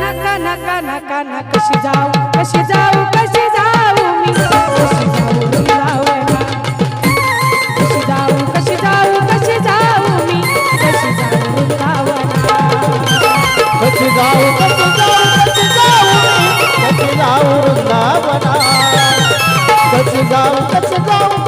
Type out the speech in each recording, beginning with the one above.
नका नका नका ना कशी जाऊ कशी जाऊ कशी जाऊ मी कशी जाऊ मी जावया कशी जाऊ कशी जाऊ कशी जाऊ मी कशी जाऊ मी कशी जाऊ कशी जाऊ कशी जाऊ कशी जाऊ वृंदावना कशी जाऊ कशी जाऊ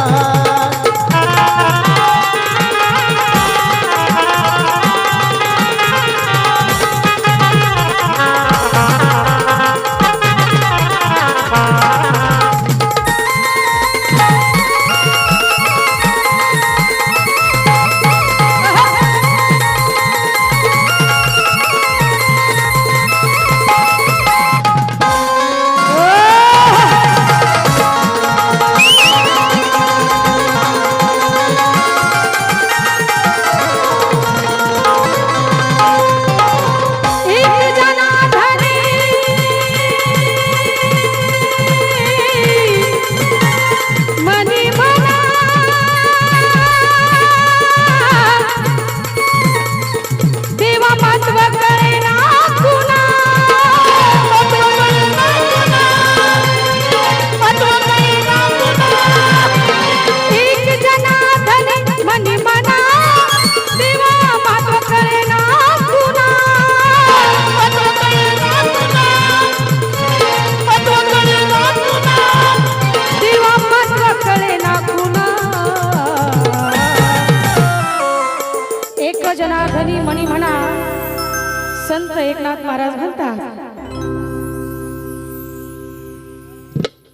संत एकनाथ महाराज म्हणतात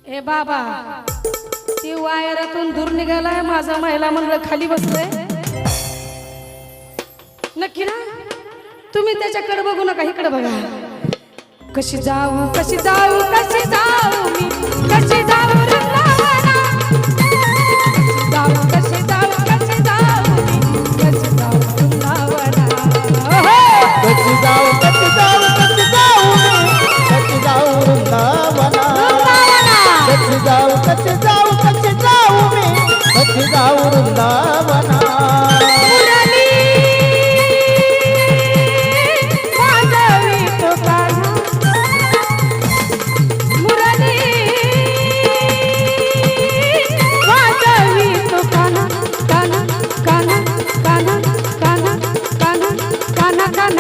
ए बाबा ती वायरातून दूर निघालाय माझा महिला म्हणलं खाली बसलोय. नक्की ना? तुम्ही त्याच्याकडे बघू नका इकडे बघा. कशी जाऊ कशी जाऊ कशी जाऊ मी? कशी जाऊ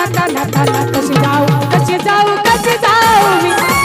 नाता नाता नाता कशी जाऊ कशी जाऊ कशी जाऊ मी?